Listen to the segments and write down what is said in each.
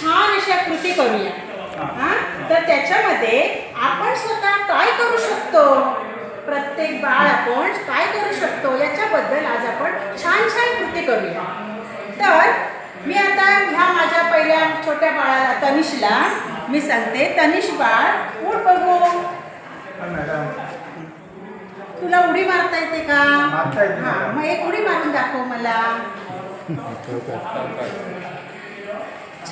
छान अशा कृती करूया. हा? तर त्याच्यामध्ये आपण स्वतः काय करू शकतो? प्रत्येक बाळ आपण काय करू शकतो? याच्याबद्दल आज आपण छान छान कृती करूया. तर मी आता ह्या माझ्या पहिल्या छोट्या बाळाला तनिषला मी सांगते. तनिष बाळ उठ बघू. तुला उडी मारता येते का? हा. मग एक उडी मारून दाखव मला.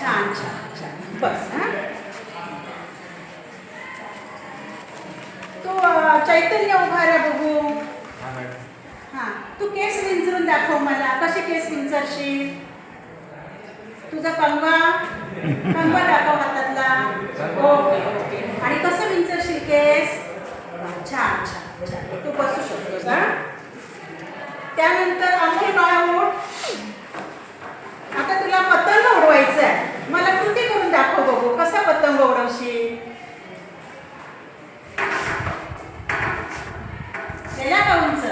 छान छान छान. बस हा. तू चैतन्य उभा राहा बघू. हा हा. तू केस विंचरून दाखव मला. कसे केस विंचरशील? तुझा कंगवा? कंगवा दाखव हातातला ओके ओके आणि कसं विंचरशील केस हा, छान छान छान तू बसू शकतोस हा त्यानंतर अमोल बाळा उठ आता तुला पतंग उडवायचं आहे मला कृती करून दाखव बघू कसा पतंग उडवशील गेला का उंच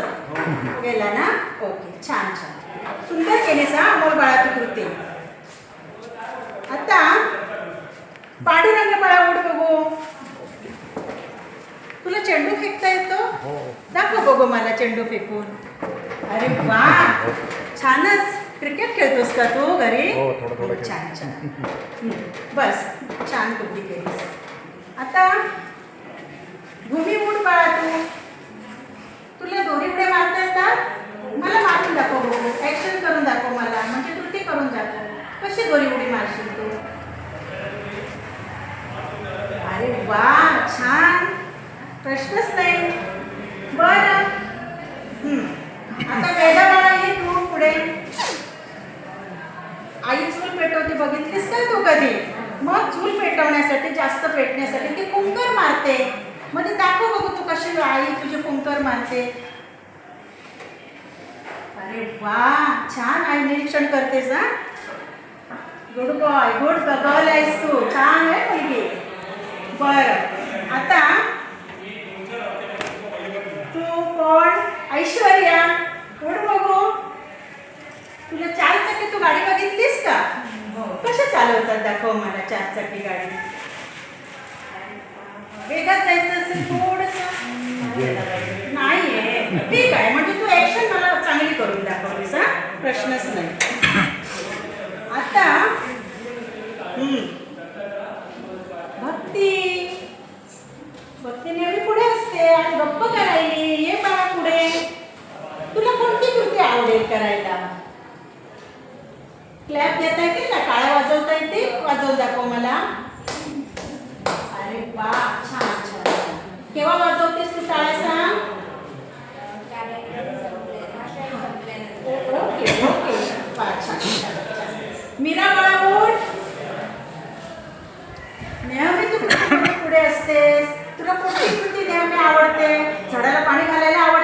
गेला ना ओके छान छान सुंदर केलीस हा अमोल बाळा तू कृती आता पांडुरंग बाळा उड बघू तुला चेंडू फेकता येतो हो दाखव बघू मला चेंडू फेकून. अरे वा छानच. क्रिकेट खेळतोस का तू घरी? हो, थोडं थोडं खेळतो. छान छान. बस छान कृती केलीस. आता भूमी उड बाळा तू. तुला दोरी उड्या मारता येतात? मला मारून दाखव बघू. ऍक्शन करून दाखव मला. म्हणजे कृती करून दाखव. कशी दोरी उडी मारशील तू? अरे वा छान. प्रश्नच नाही बरं हम्म. आता वेदा बाळा ये तू पुढे आई चूल पेटवते बघितलीस का तू कधी मग चूल पेटवण्यासाठी जास्त पेटण्यासाठी ती कुंकर मारते. मग ते दाखव बघू तू कशी आई तुझी कुंकर मारते. अरे वा छान आई निरीक्षण करतेस हा? गुड बॉय गुड गर्ल आहेस तू. छान आहे मुलगी. बरं आता तू कोण? ऐश्वर्या कोण बघू? तुला चार चाकी तू गाडी बघितलीस का? चालवतात दाखव मला चार चाकी गाडी. वेगात जायचं असेल थोडस. नाहीये. ठीक आहे म्हणजे तू ऍक्शन मला चांगली करून दाखवलीस हा? प्रश्नच नाही. आता. भक्ती. भक्ती नेहमी पुढे असते आणि गप्प करायली. ये बाळा पुढे. तुला कोणती कृती आवडेल करायला? क्लॅप देता येते का टाळ्या वाजवता येते? वाजवून दाखव मला. अरे बा छान छान. केव्हा वाजवतेस तू टाळ्या सांग? Okay okay. वा, छान मीरा बाळा नेहमी तू पुढे असतेस? तुला कोणती कृती नेहमी आवडते? झाडाला पाणी घालायला आवडते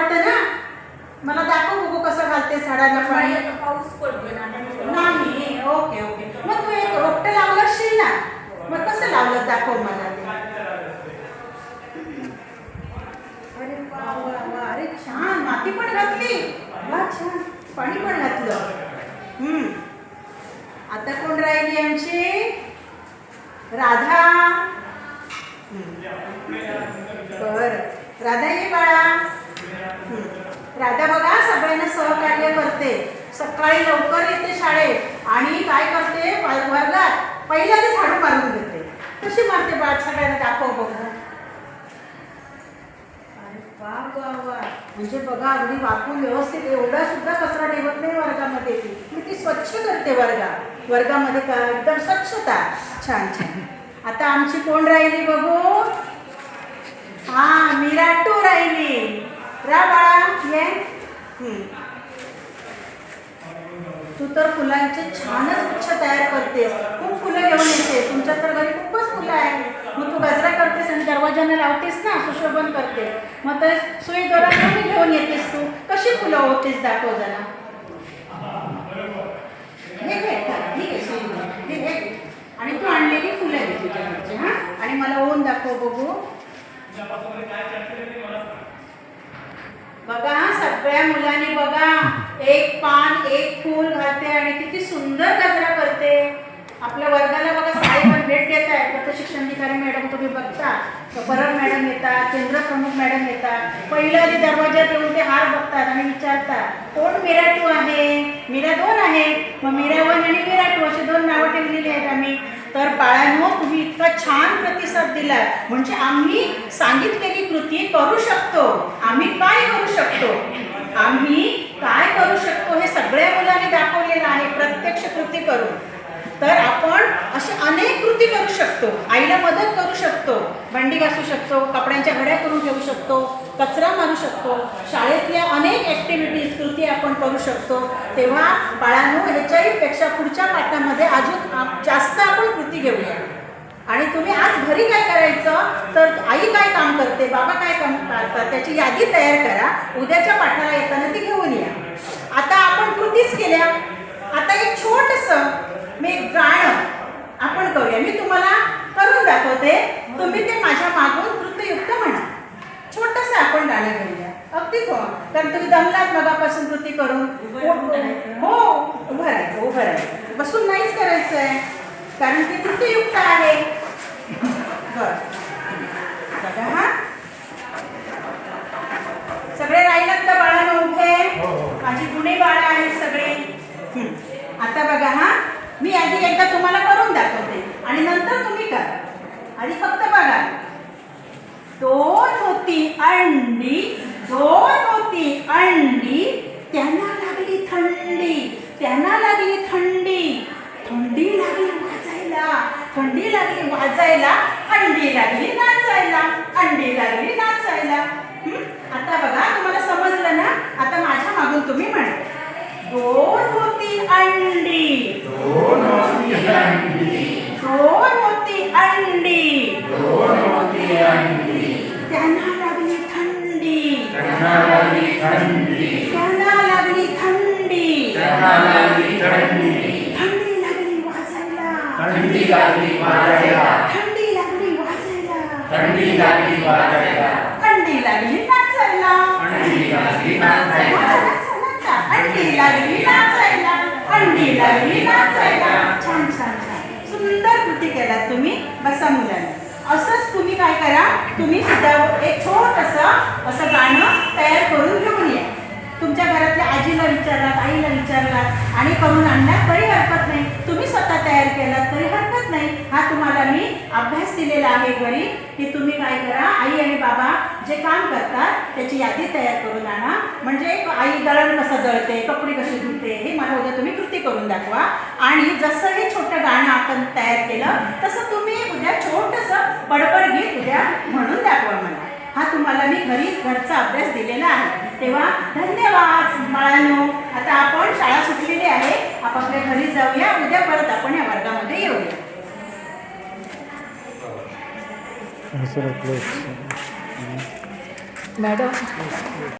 मला दाखव बघू कसं घालते झाडाला पाणी. पाऊस पडतोय ना नाही ओके ओके. मग तू एक रोपटं लावलं असशील ना मग कसं लावलं दाखव मला ते. अरे वा वा वा. अरे छान माती पण घातली. वा छान. पाणी पण घातलं. हम्म. आता कोण राहिली आमची? राधा. बर. राधा ये बाळा. राधा बघा सगळ्यांना सहकार्य करते. सकाळी लवकर येते शाळेत आणि काय करते? वर्गात वर्गात ते झाडू मारून देते कशी मारते बाळ? सगळ्यांना दाखव बघू. म्हणजे बघा अगदी वाकून व्यवस्थित एवढा सुद्धा कचरा ठेवत नाही वर्गामध्ये. मी ती स्वच्छ करते वर्गात वर्गामध्ये का एकदम स्वच्छता. छान छान. आता आमची कोण राहिली बघू? हा मिराटू राहिली. रा बाळा ये तू तर फुलांचे छानच गुच्छ तयार करतेस. खूप फुलं घेऊन येते. तुमच्या तर घरी खूपच फुलं आहे. मग तू गजरा करतेस आणि दरवाजाने लावतेस ना सुशोभन करते. मग तर सुई दोरा कमी घेऊन येतेस तू. कशी फुलं होतेस दाखव जरा. हे घे ठीक आहे सुई हे घे. आणि तू आणलेली फुलं घे तुझ्याकडचे हा? आणि मला ओन दाखव बघू. बघा सगळ्या मुलांनी बघा एक पान एक फूल घालते आणि किती सुंदर गजरा करते. आपल्या वर्गाला बघा येत आहेत गट शिक्षणाधिकारी मॅडम तुम्ही बघता. तर परब मॅडम येतात केंद्रप्रमुख मॅडम येतात. पहिलं आधी दरवाज्यात येऊन ते हार बघतात आणि विचारतात कोण मीरा टू आहे? मीरा दोन आहे मग मीरा वन आणि मीरा टू अशी दोन नावं ठेवलेली आहेत आम्ही तर बाळांनो तुम्ही इतका छान प्रतिसाद दिलाय. म्हणजे आम्ही सांगितलेली कृती करू शकतो. आम्ही काय करू शकतो? आम्ही काय करू शकतो हे सगळ्या मुलांनी दाखवलेलं आहे. प्रत्यक्ष कृती करून. तर आपण असे अनेक कृती करू शकतो. आईला मदत करू शकतो. भांडी घासू शकतो. कपड्यांच्या घड्या करून ठेवू शकतो. कचरा मारू शकतो. शाळेतल्या अनेक ॲक्टिव्हिटीज कृती आपण करू शकतो. तेव्हा बाळांनो ह्याच्याही पेक्षा पुढच्या पाठामध्ये अजून जास्त आपण कृती घेऊया. तुम्ही आज घरी काय करायचं? तर आई काय काम करते? बाबा काय काम करतात? त्याची यादी तयार करा. उद्याच्या पाठाला येताना ती घेऊन या. आता आपण कृतीच केल्या. आता एक छोटंसं मी गाणं आपण करूया. मी तुम्हाला करून दाखवते. तुम्ही ते माझ्या मागून कृतयुक्त म्हणा. छोटंसं आपण गाणं घेऊया. अगदी हो. कारण तुम्ही दमलात मगापासून कृती करून. हो. उभं राहायचं उभं राहायचं. बसून नाहीच करायचं आहे कारण ते कृतीयुक्त आहे. बघा हा. सगळे राहिलात का बाळानं? उभे हो, हो. माझी गुन्हे बाळा आहेत सगळे. आता बघा हा. मी आधी एकदा तुम्हाला करून दाखवते. आणि नंतर तुम्ही करा. आधी फक्त बघा. दोन होती अंडी दोन होती अंडी. त्यांना लागली थंडी. त्यांना लागली थंडी. थंडी लागली वाजायला. थंडी लागली वाजायला अंडी लागली नाचायला अंडी लागली नाचायला? आता बघा तुम्हाला समजलं ना? आता माझ्या मागून तुम्ही म्हणा. दोन होती अंडी. दोन होती अंडी. दोन होती अंडी. दोन होती अंडी. त्यांना लागली थंडी. त्यांना लागली थंडी. त्यांना लागली थंडी. त्यांना लागली थंडी थंडी लागली वाजायला थंडी लागली वाजायला. थंडी लागली वाजायला. थंडी लागली वाजायला. अंडी लागली नाचायला अंडी लागली नाचा, नाचायला नाचा, नाचा. अंडी लागली नाचायला अंडी लागली नाचायला छान छान छान. सुंदर कृती केलात तुम्ही बसा मुलांना. असंच तुम्ही काय करा तुम्ही सुद्धा एक छोटंसं असं गाणं तयार करून घेऊन या. तुमच्या घरातल्या आजीला विचारलात आईला विचारलात आणि करून आणलात तरी हरकत नाही तयार केलात तरी हरकत नाही. हा तुम्हाला मी अभ्यास दिलेला आहे घरी. की तुम्ही काय करा आई आणि बाबा जे काम करतात त्याची यादी तयार करून आणा. म्हणजे आई दळण कसं दळते कपडे कसे धुते हे मला उद्या तुम्ही कृती करून दाखवा. आणि जसं हे छोटं गाणं आपण तयार केलं तसं तुम्ही उद्या छोटंसं बडबड गीत उद्या म्हणून दाखवा मला. हा तुम्हाला मी घरी घरचा अभ्यास दिलेला आहे. तेव्हा धन्यवाद बाळांनो. आता आपण शाळा सुटलेली आहे. आपापल्या घरी जाऊया उद्या परत आपण या वर्गामध्ये येऊया. मॅडम.